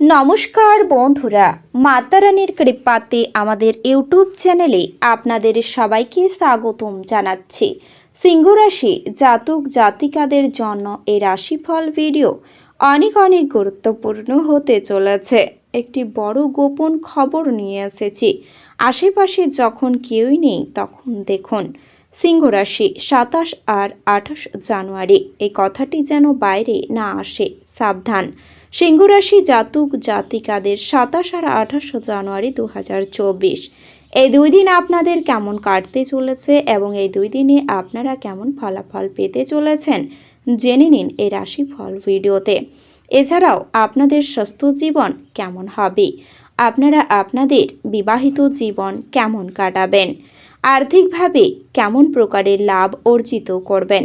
নমস্কার বন্ধুরা, মাতারানির কৃপাতে আমাদের ইউটিউব চ্যানেলে আপনাদের সবাইকে স্বাগতম জানাচ্ছি। সিংহরাশি জাতক জাতিকাদের জন্য এই রাশিফল ভিডিও অনেক অনেক গুরুত্বপূর্ণ হতে চলেছে। একটি বড় গোপন খবর নিয়ে এসেছি। আশেপাশে যখন কেউই নেই তখন দেখুন, সিংহরাশি সাতাশ আর আঠাশ জানুয়ারি। এই কথাটি যেন বাইরে না আসে, সাবধান। সিংহরাশি জাতক, জাতিকাদের সাতাশ আর আঠাশ জানুয়ারি দু হাজার চব্বিশ। এই দুই দিন আপনাদের কেমন কাটতে চলেছে এবং এই দুই দিনে আপনারা কেমন ফলাফল পেতে চলেছেন জেনে নিন এই রাশিফল ভিডিওতে। এছাড়াও আপনাদের স্বাস্থ্য জীবন কেমন হবে? আপনারা আপনাদের বিবাহিত জীবন কেমন কাটাবেন? আর্থিকভাবে কেমন প্রকারের লাভ অর্জিত করবেন?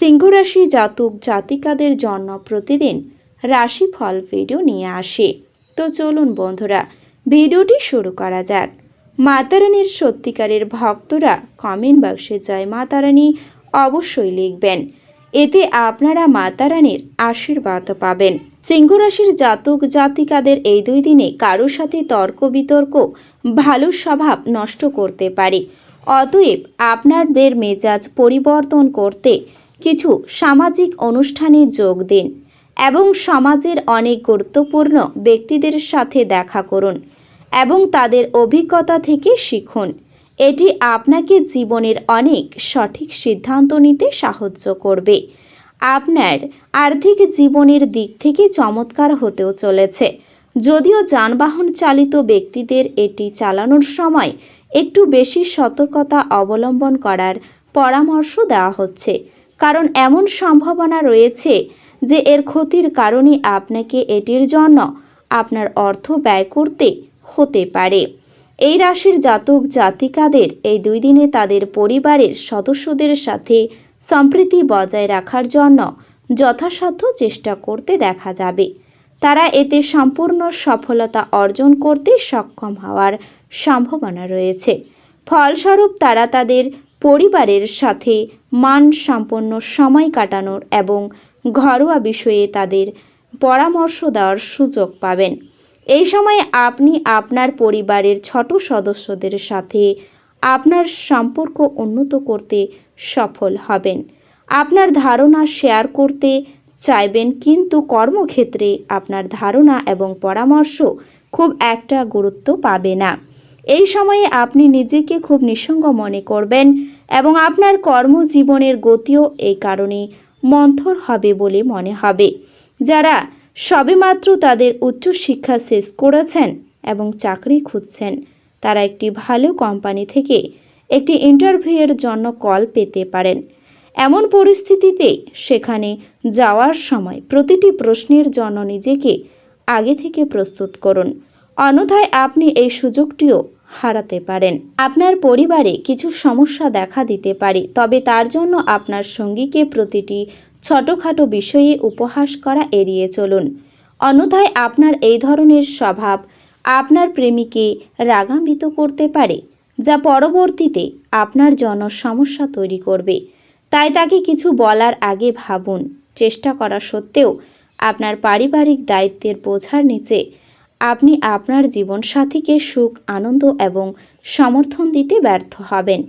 সিংহরাশি জাতক জাতিকাদের জন্য প্রতিদিন রাশিফল ভিডিও নিয়ে আসে। তো চলুন বন্ধুরা ভিডিওটি শুরু করা যাক। মাতারানির সত্যিকারের ভক্তরা কমেন্ট বক্সে জয় মাতারানী অবশ্যই লিখবেন। এতে আপনারা মাতারানীর আশীর্বাদ পাবেন। সিংহরাশির জাতক জাতিকাদের এই দুই দিনে কারও সাথে তর্ক বিতর্ক, ভালো স্বভাব নষ্ট করতে পারে। অতএব আপনাদের মেজাজ পরিবর্তন করতে কিছু সামাজিক অনুষ্ঠানে যোগ দিন এবং সমাজের অনেক গুরুত্বপূর্ণ ব্যক্তিদের সাথে দেখা করুন এবং তাদের অভিজ্ঞতা থেকে শিখুন। এটি আপনাকে জীবনের অনেক সঠিক সিদ্ধান্ত নিতে সাহায্য করবে। আপনার আর্থিক জীবনের দিক থেকে চমৎকার হতেও চলেছে। যদিও যানবাহন চালিত ব্যক্তিদের এটি চালানোর সময় একটু বেশি সতর্কতা অবলম্বন করার পরামর্শ দেওয়া হচ্ছে। কারণ এমন সম্ভাবনা রয়েছে যে এর ক্ষতির কারণে আপনাকে এটির জন্য আপনার অর্থ ব্যয় করতে হতে পারে। এই রাশির জাতক জাতিকাদের এই দুই দিনে তাদের পরিবারের সদস্যদের সাথে সম্প্রীতি বজায় রাখার জন্য যথাসাধ্য চেষ্টা করতে দেখা যাবে। তারা এতে সম্পূর্ণ সফলতা অর্জন করতে সক্ষম হওয়ার সম্ভাবনা রয়েছে। ফলস্বরূপ তারা তাদের পরিবারের সাথে মান সম্পন্ন সময় কাটানোর এবং ঘরোয়া বিষয়ে তাদের পরামর্শ দেওয়ার সুযোগ পাবেন। এই সময় আপনি আপনার পরিবারের ছোট সদস্যদের সাথে আপনার সম্পর্ক উন্নত করতে সফল হবেন। আপনার ধারণা শেয়ার করতে চাইবেন, কিন্তু কর্মক্ষেত্রে আপনার ধারণা এবং পরামর্শ খুব একটা গুরুত্ব পাবে না। এই সময়ে আপনি নিজেকে খুব নিঃসঙ্গ মনে করবেন এবং আপনার কর্মজীবনের গতিও এই কারণে মন্থর হবে বলে মনে হবে। যারা সবেমাত্র তাদের উচ্চশিক্ষা শেষ করেছেন এবং চাকরি খুঁজছেন, তারা একটি ভালো কোম্পানি থেকে একটি ইন্টারভিউয়ের জন্য কল পেতে পারেন। এমন পরিস্থিতিতে সেখানে যাওয়ার সময় প্রতিটি প্রশ্নের জন্য নিজেকে আগে থেকে প্রস্তুত করুন। অন্যথায় আপনি এই সুযোগটিও হারাতে পারেন। আপনার পরিবারে কিছু সমস্যা দেখা দিতে পারে, তবে তার জন্য আপনার সঙ্গীকে প্রতিটি ছোটোখাটো বিষয়ে উপহাস করা এড়িয়ে চলুন। অন্যথায় আপনার এই ধরনের স্বভাব আপনার প্রেমিকে রাগান্বিত করতে পারে, যা পরবর্তীতে আপনার জন্য সমস্যা তৈরি করবে। তাই তাকে কিছু বলার আগে ভাবুন। চেষ্টা করা সত্ত্বেও আপনার পারিবারিক দায়িত্বের বোঝার নিচে আপনি আপনার জীবনসাথীকে সুখ, আনন্দ এবং সমর্থন দিতে ব্যর্থ হবেন।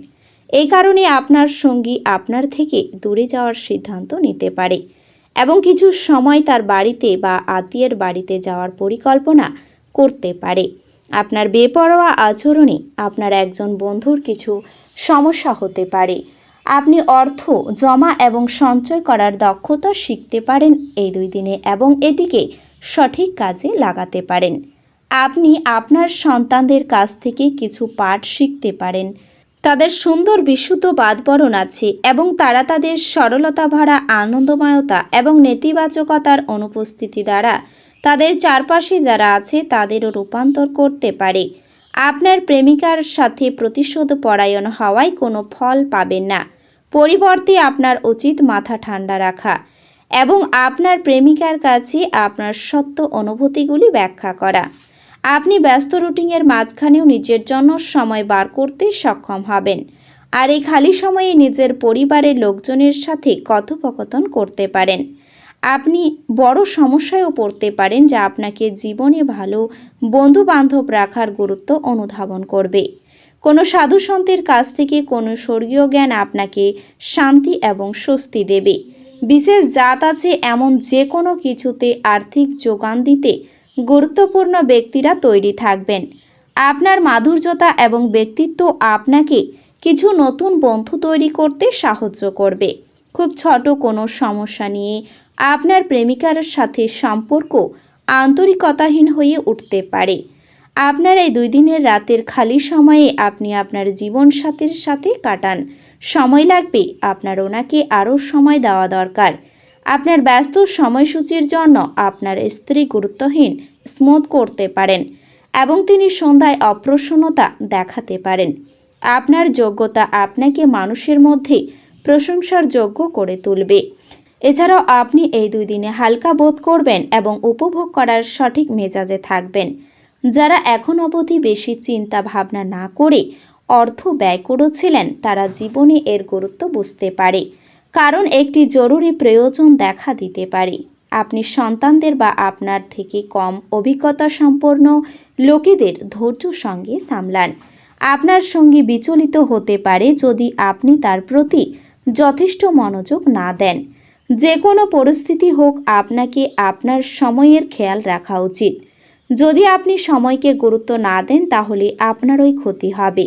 এই কারণে আপনার সঙ্গী আপনার থেকে দূরে যাওয়ার সিদ্ধান্ত নিতে পারে এবং কিছু সময় তার বাড়িতে বা আত্মীয়ের বাড়িতে যাওয়ার পরিকল্পনা করতে পারে। আপনার বেপরোয়া আচরণে আপনার একজন বন্ধুর কিছু সমস্যা হতে পারে। আপনি অর্থ, জমা এবং সঞ্চয় করার দক্ষতা শিখতে পারেন এই দুই দিনে এবং এটিকে সঠিক কাজে লাগাতে পারেন। আপনি আপনার সন্তানদের কাছ থেকে কিছু পাঠ শিখতে পারেন। তাদের সুন্দর বিশুদ্ধ বাদবরণ আছে এবং তারা তাদের সরলতা ভরা আনন্দময়তা এবং নেতিবাচকতার অনুপস্থিতি দ্বারা তাদের চারপাশে যারা আছে তাদেরও রূপান্তর করতে পারে। আপনার প্রেমিকার সাথে প্রতিশোধ পরায়ণ হওয়ায় কোনো ফল পাবেন না। পরিবর্তে আপনার উচিত মাথা ঠান্ডা রাখা এবং আপনার প্রেমিকার কাছে আপনার সত্য অনুভূতিগুলি ব্যাখ্যা করা। আপনি ব্যস্ত রুটিনের মাঝখানেও নিজের জন্য সময় বার করতে সক্ষম হবেন। আর এই খালি সময়ে নিজের পরিবারের লোকজনের সাথে কথোপকথন করতে পারেন। আপনি বড় সমস্যায়ও পড়তে পারেন যা আপনাকে জীবনে ভালো বন্ধু বান্ধব রাখার গুরুত্ব অনুধাবন করবে। কোনো সাধু সন্তের কাছ থেকে কোনো স্বর্গীয় জ্ঞান আপনাকে শান্তি এবং স্বস্তি দেবে। বিশেষ জাত আছে এমন যে কোনো কিছুতে আর্থিক যোগান দিতে গুরুত্বপূর্ণ ব্যক্তিরা তৈরি থাকবেন। আপনার মাধুর্যতা এবং ব্যক্তিত্ব আপনাকে কিছু নতুন বন্ধু তৈরি করতে সাহায্য করবে। খুব ছোট কোনো সমস্যা নিয়ে আপনার প্রেমিকার সাথে সম্পর্ক আন্তরিকতাহীন হয়ে উঠতে পারে। আপনার এই দুই দিনের রাতের খালি সময়ে আপনি আপনার জীবনসাথীর সাথে কাটান। সময় লাগবে আপনার ওনাকে আরও সময় দেওয়া দরকার। আপনার ব্যস্ত সময়সূচির জন্য আপনার স্ত্রী গুরুত্বহীন, স্মোথ করতে পারেন এবং তিনি সন্ধ্যায় অপ্রসন্নতা দেখাতে পারেন। আপনার যোগ্যতা আপনাকে মানুষের মধ্যে প্রশংসার যোগ্য করে তুলবে। এছাড়াও আপনি এই দুই দিনে হালকা বোধ করবেন এবং উপভোগ করার সঠিক মেজাজে থাকবেন। যারা এখন অবধি বেশি চিন্তা ভাবনা না করে অর্থ ব্যয় করেছিলেন, তারা জীবনে এর গুরুত্ব বুঝতে পারে। কারণ একটি জরুরি প্রয়োজন দেখা দিতে পারে। আপনি সন্তানদের বা আপনার থেকে কম অভিজ্ঞতা সম্পন্ন লোকেদের ধৈর্য সঙ্গে সামলান। আপনার সঙ্গে বিচলিত হতে পারে যদি আপনি তার প্রতি যথেষ্ট মনোযোগ না দেন। যে কোনো পরিস্থিতি হোক, আপনাকে আপনার সময়ের খেয়াল রাখা উচিত। যদি আপনি সময়কে গুরুত্ব না দেন, তাহলে আপনারই ক্ষতি হবে।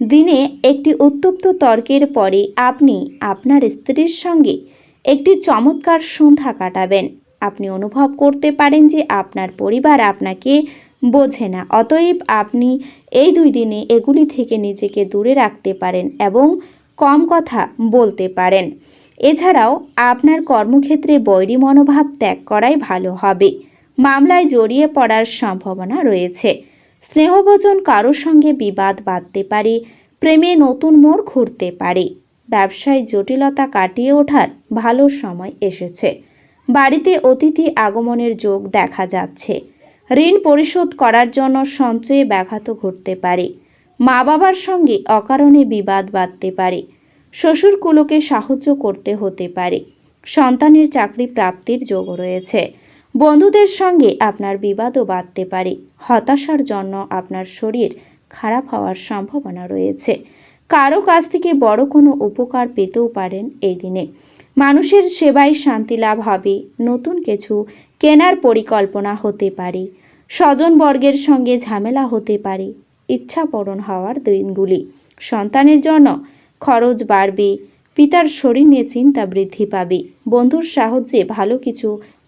দিনে একটি উত্তপ্ত তর্কের পরে আপনি আপনার স্ত্রীর সঙ্গে একটি চমৎকার সন্ধ্যা কাটাবেন। আপনি অনুভব করতে পারেন যে আপনার পরিবার আপনাকে বোঝে না, অতএব আপনি এই দুই দিনে এগুলি থেকে নিজেকে দূরে রাখতে পারেন এবং কম কথা বলতে পারেন। এছাড়াও আপনার কর্মক্ষেত্রে বৈরী মনোভাব ত্যাগ করাই ভালো হবে। মামলায় জড়িয়ে পড়ার সম্ভাবনা রয়েছে। স্নেহভোজন কারোর সঙ্গে বিবাদ বাঁধতে পারে, প্রেমে নতুন মোড় ঘুরতে পারে। ব্যবসায় জটিলতা কাটিয়ে ওঠার ভালো সময় এসেছে। বাড়িতে অতিথি আগমনের যোগ দেখা যাচ্ছে। ঋণ পরিশোধ করার জন্য সঞ্চয়ে ব্যাঘাত ঘটতে পারে। মা বাবার সঙ্গে অকারণে বিবাদ বাঁধতে পারে। শ্বশুরকুলোকে সাহায্য করতে হতে পারে। সন্তানের চাকরি প্রাপ্তির যোগ রয়েছে। বন্ধুদের সঙ্গে আপনার বিবাদও বাঁধতে পারে। হতাশার জন্য আপনার শরীর খারাপ হওয়ার সম্ভাবনা রয়েছে। কারও কাছ থেকে বড় কোনো উপকার পেতেও পারেন এই দিনে। মানুষের সেবায় শান্তি লাভ হবে, নতুন কিছু কেনার পরিকল্পনা হতে পারে। স্বজনবর্গের সঙ্গে ঝামেলা হতে পারে, ইচ্ছা পূরণ হওয়ার দিনগুলি। সন্তানের জন্য খরচ বাড়বে, পিতার শরীর নিয়ে চিন্তা বৃদ্ধি পাবে। বন্ধুর সাহায্যে ভালো কিছু